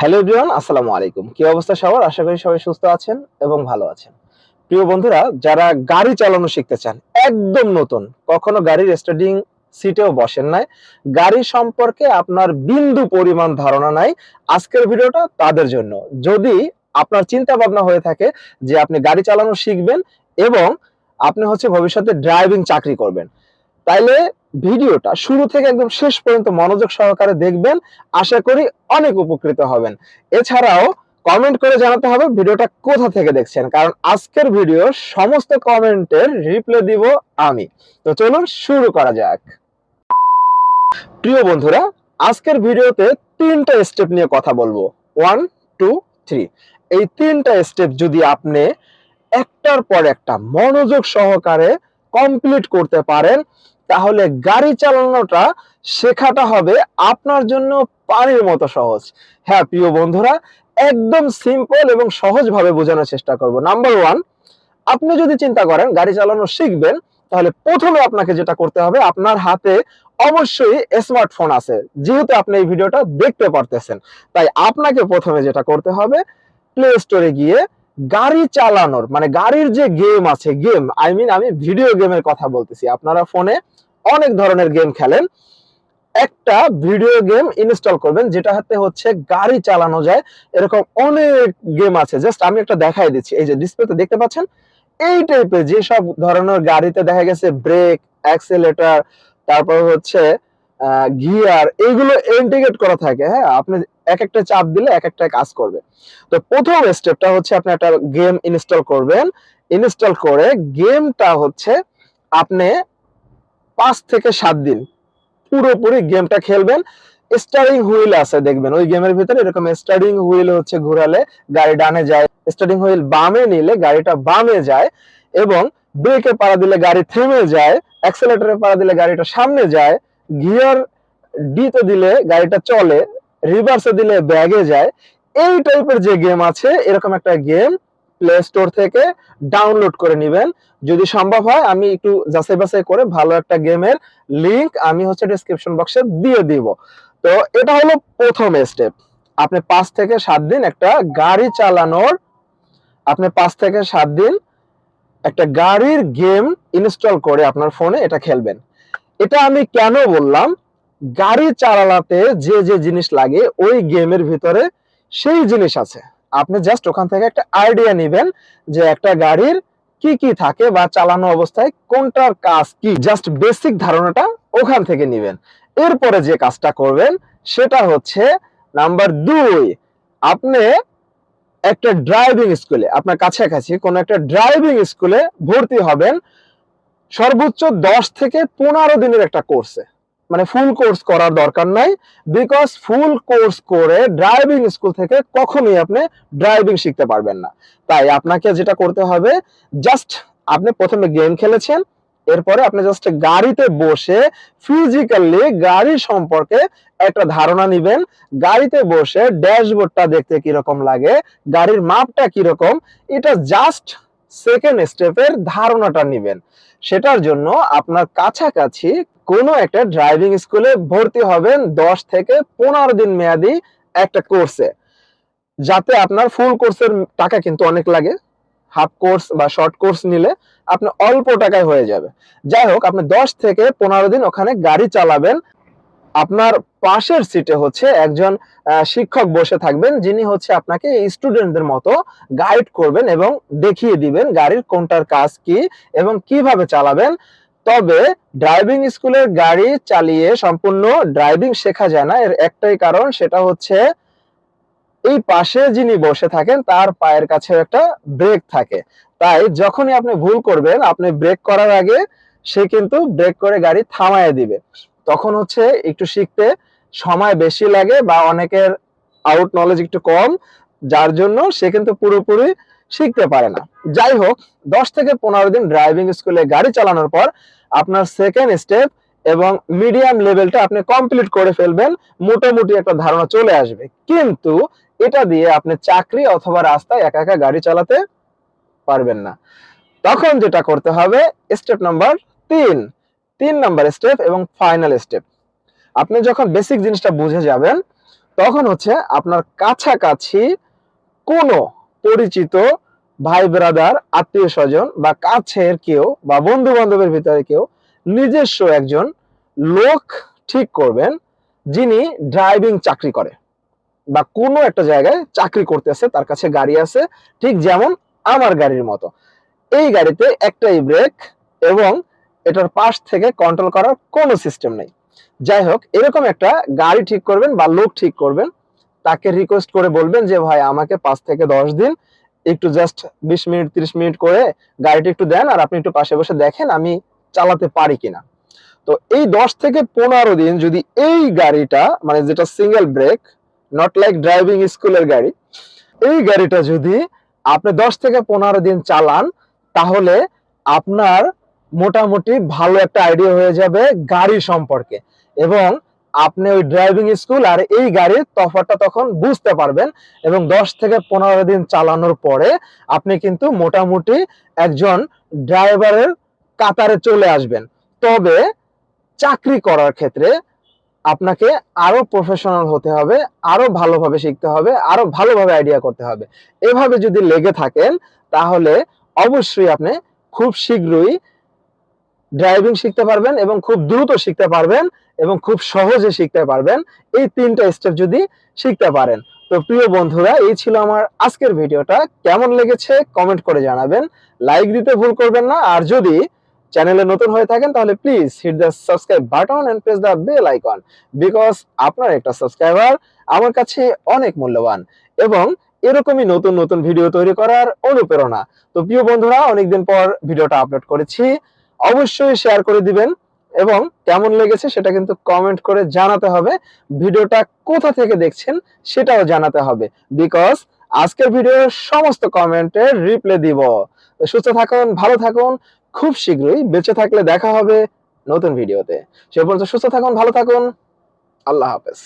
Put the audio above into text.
Hello everyone আসসালামু আলাইকুম। কি অবস্থা সবার? আশা করি সবাই সুস্থ আছেন এবং ভালো আছেন। প্রিয় বন্ধুরা, যারা গাড়ি চালানো শিখতে চান, একদম নতুন, কখনো গাড়ির স্টার্টিং সিটেও বসেন নাই, গাড়ি সম্পর্কে আপনার বিন্দু পরিমাণ ধারণা নাই, আজকের ভিডিওটা তাদের জন্য। যদি আপনার চিন্তা ভাবনা হয়ে থাকে যে আপনি গাড়ি চালানো শিখবেন এবং আপনি হচ্ছে ভবিষ্যতে ড্রাইভিং চাকরি করবেন, তাইলে ভিডিওটা শুরু থেকে একদম শেষ পর্যন্ত মনোযোগ সহকারে দেখবেন। আশা করি অনেক উপকৃত হবেন। এছাড়াও কমেন্ট করে জানাতে হবে ভিডিওটা কোথা থেকে দেখছেন, কারণ আজকের ভিডিও সমস্ত কমেন্টের রিপ্লাই দিব আমি। তো চলুন শুরু করা যাক। প্রিয় বন্ধুরা, আজকের ভিডিওতে তিনটা স্টেপ নিয়ে কথা বলব। ওয়ান টু থ্রি এই তিনটা স্টেপ যদি আপনি একটার পর একটা মনোযোগ সহকারে কমপ্লিট করতে পারেন তাহলে গাড়ি চালানোটা শেখাটা হবে আপনার জন্য পানির মতো সহজ। হ্যাঁ প্রিয় বন্ধুরা, একদম সিম্পল এবং সহজভাবে বোঝানোর চেষ্টা করব। নাম্বার ওয়ান আপনি যদি চিন্তা করেন গাড়ি চালানো শিখবেন, তাহলে প্রথমে আপনাকে যেটা করতে হবে, আপনার হাতে অবশ্যই স্মার্টফোন আছে। যেহেতু আপনি এই ভিডিওটা দেখতে পারতেছেন, তাই আপনাকে প্রথমে যেটা করতে হবে প্লে স্টোরে গিয়ে গাড়ি চালানোর মানে গাড়ির যে গেম আছে গেম আই মিন আমি ভিডিও গেমের কথা বলতেছি। আপনারা ফোনে অনেক ধরনের গেম খেলেন। একটা ভিডিও গেম ইনস্টল করবেন যেটা হাতে হচ্ছে গাড়ি চালানো যায়। এরকম অনেক গেম আছে। জাস্ট আমি একটা দেখাই দিচ্ছি। এই যে ডিসপ্লেতে দেখতে পাচ্ছেন? এই টাইপের যেসব ধরনের গাড়িতে দেখা গেছে ব্রেক অ্যাক্সেলেটার তারপর হচ্ছে গিয়ার এইগুলো ইন্টিগ্রেট করা থাকে। হ্যাঁ আপনি এক একটা চাপ দিলে এক একটা কাজ করবে। তো প্রথম স্টেপটা হচ্ছে আপনি একটা গেম ইনস্টল করবেন। ইনস্টল করে গেমটা হচ্ছে আপনি পাঁচ থেকে সাত দিন পুরোপুরি গেমটা খেলবেন। স্টারিং হুইল আছে, দেখবেন। ওই গেমের ভিতরে এরকম স্টারিং হুইল হচ্ছে ঘোরালে গাড়ি ডানে যায়। স্টারিং হুইল বামে নিলে গাড়িটা বামে যায় এবং ব্রেকে পাড়া দিলে গাড়ি থেমে যায় অ্যাক্সেলেটরে পাড়া দিলে গাড়িটা সামনে যায়, গিয়ার ডিতে দিলে গাড়িটা চলে রিভার্সে দিলে ব্যাগে যায়। এই টাইপের যে গেম আছে, এরকম একটা গেম প্লে স্টোর থেকে ডাউনলোড করে নেবেন। যদি সম্ভব হয়, আমি একটু যাচাই বাছাই করে ভালো একটা গেমের লিংক আমি হচ্ছে ডিসক্রিপশন বক্সে দিয়ে দিব। তো এটা হলো প্রথম স্টেপ আপনি পাঁচ থেকে সাত দিন একটা গাড়ি চালানোর, আপনি পাঁচ থেকে সাত দিন একটা গাড়ির গেম ইনস্টল করে আপনার ফোনে এটা খেলবেন। এটা আমি কেন বললাম? গাড়ি চালাতে যে যে জিনিস লাগে, ওই গেমের ভিতরে সেই জিনিস আছে। আপনি জাস্ট ওখান থেকে একটা আইডিয়া নেবেন যে একটা গাড়ির কি কি থাকে বা চালানো অবস্থায় কোনটার কাজ কি। জাস্ট বেসিক ধারণাটা ওখান থেকে নেবেন। এরপরে যে কাজটা করবেন সেটা হচ্ছে নাম্বার দুই, আপনি একটা ড্রাইভিং স্কুলে আপনার কাছাকাছি কোনো একটা ড্রাইভিং স্কুলে ভর্তি হবেন সর্বোচ্চ দশ থেকে পনেরো দিনের একটা কোর্সে মানে ফুল কোর্স করার দরকার নাই বিকজ ফুল কোর্স করে ড্রাইভিং স্কুল থেকে কখনোই আপনি ড্রাইভিং শিখতে পারবেন না। তাই আপনাকে যেটা করতে হবে জাস্ট আপনি প্রথমে গেম খেলেছেন, এরপরে আপনি জাস্ট গাড়িতে বসে ফিজিক্যালি গাড়ি সম্পর্কে একটা ধারণা নিবেন, গাড়িতে বসে ড্যাশবোর্ডটা দেখতে কীরকম লাগে, গাড়ির মাপটা কীরকম, এটা জাস্ট সেকেন্ড স্টেপের ধারণাটা নিবেন। সেটার জন্য আপনার কাছাকাছি কোনো একটা ড্রাইভিং স্কুলে ভর্তি হবেন দশ থেকে পনেরো দিন মেয়াদি একটা কোর্সে যাতে আপনার ফুল কোর্সের টাকা কিন্তু অনেক লাগে। হাফ কোর্স বা শর্ট কোর্স নিলে আপনি অল্প টাকায় হয়ে যাবে। যাই হোক, আপনি দশ থেকে পনেরো দিন ওখানে গাড়ি চালাবেন। আপনার পাশের সিটে হচ্ছে একজন শিক্ষক বসে থাকবেন। যিনি হচ্ছে আপনাকে স্টুডেন্টদের মতো গাইড করবেন এবং দেখিয়ে দিবেন গাড়ির কোনটার কাজ কি এবং কীভাবে চালাবেন। তবে ড্রাইভিং স্কুলের গাড়ি চালিয়ে সম্পূর্ণ ড্রাইভিং শেখা যায় না। এর একটাই কারণ সেটা হচ্ছে এই পাশে যিনি বসে থাকেন, তার পায়ের কাছে একটা ব্রেক থাকে। তাই যখনই আপনি ভুল করবেন, আপনি ব্রেক করার আগে সে কিন্তু ব্রেক করে গাড়ি থামায় দিবে। তখন হচ্ছে একটু শিখতে সময় বেশি লাগে বা অনেকের আউট নলেজ একটু কম, যার জন্য সে কিন্তু পুরোপুরি শিখতে পারে না। যাই হোক, দশ থেকে পনেরো দিন ড্রাইভিং স্কুলে গাড়ি চালানোর পর আপনার সেকেন্ড স্টেপ এবং মিডিয়াম লেভেলটা আপনি কমপ্লিট করে ফেলবেন, মোটামুটি একটা ধারণা চলে আসবে। কিন্তু এটা দিয়ে আপনি চাকরি অথবা রাস্তায় একা একা গাড়ি চালাতে পারবেন না। তখন যেটা করতে হবে স্টেপ নাম্বার তিন। তিন নাম্বার স্টেপ এবং ফাইনাল স্টেপ আপনি যখন বেসিক জিনিসটা বুঝে যাবেন, তখন হচ্ছে আপনার কাছাকাছি কোনো পরিচিত ভাই ব্রাদার আত্মীয় স্বজন বা কাছের কেউ বা বন্ধু বান্ধবের ভিতরে কেউ নিজস্ব একজন লোক ঠিক করবেন যিনি ড্রাইভিং চাকরি করে বা কোনো একটা জায়গায় চাকরি করতেছে, তার কাছে গাড়ি আছে, ঠিক যেমন আমার গাড়ির মতো। এই গাড়িতে একটাই ব্রেক এবং এটার পাশ থেকে কন্ট্রোল করার কোনো সিস্টেম নেই। যাই হোক, এরকম একটা গাড়ি ঠিক করবেন বা লোক ঠিক করবেন, তাকে রিকোয়েস্ট করে বলবেন যে, ভাই, আমাকে পাঁচ থেকে দশ দিন একটু জাস্ট বিশ মিনিট, তিরিশ মিনিট করে গাড়িটা একটু দেন আর আপনি একটু পাশে বসে দেখেন আমি চালাতে পারি কিনা। তো এই দশ থেকে পনেরো দিন যদি এই গাড়িটা মানে যেটা single brake not like driving স্কুলের গাড়ি, এই গাড়িটা যদি আপনি দশ থেকে পনেরো দিন চালান, তাহলে আপনার মোটামুটি ভালো একটা আইডিয়া হয়ে যাবে গাড়ি সম্পর্কে। এবং আপনি ওই ড্রাইভিং স্কুল আর এই গাড়ির তফাৎটা তখন বুঝতে পারবেন এবং দশ থেকে পনেরো দিন চালানোর পরে আপনি কিন্তু মোটামুটি একজন ড্রাইভারের কাতারে চলে আসবেন। তবে চাকরি করার ক্ষেত্রে আপনাকে আরও প্রফেশনাল হতে হবে, আরও ভালোভাবে শিখতে হবে, আরও ভালোভাবে আইডিয়া করতে হবে। এভাবে যদি লেগে থাকেন, তাহলে অবশ্যই আপনি খুব শীঘ্রই ড্রাইভিং শিখতে পারবেন এবং খুব দ্রুত শিখতে পারবেন। এবং খুব সহজে শিখতে পারবেন। এই তিনটা স্টেপ যদি শিখতে পারেন। তো প্রিয় বন্ধুরা, এই ছিল আমার আজকের ভিডিওটা। কেমন লেগেছে কমেন্ট করে জানাবেন। লাইক দিতে ভুল করবেন না। আর যদি চ্যানেলে নতুন হয়ে থাকেন, তাহলে please hit the subscribe button and press the bell icon because আপনার একটা সাবস্ক্রাইবার আমার কাছে অনেক মূল্যবান। এবং এরকমই নতুন নতুন ভিডিও তৈরি করার অনুপ্রেরণা। তো প্রিয় বন্ধুরা, অনেকদিন পর ভিডিওটা আপলোড করেছি। অবশ্যই শেয়ার করে দিবেন। এবং কেমন লেগেছে সেটা কিন্তু কমেন্ট করে জানাতে হবে। ভিডিওটা কোথা থেকে দেখছেন সেটাও জানাতে হবে। বিকজ আজকের ভিডিওর সমস্ত কমেন্টের রিপ্লাই দিব। সুস্থ থাকুন, ভালো থাকুন, খুব শীঘ্রই বেঁচে থাকলে দেখা হবে নতুন ভিডিওতে সে পর্যন্ত সুস্থ থাকুন, ভালো থাকুন। আল্লাহ হাফেজ।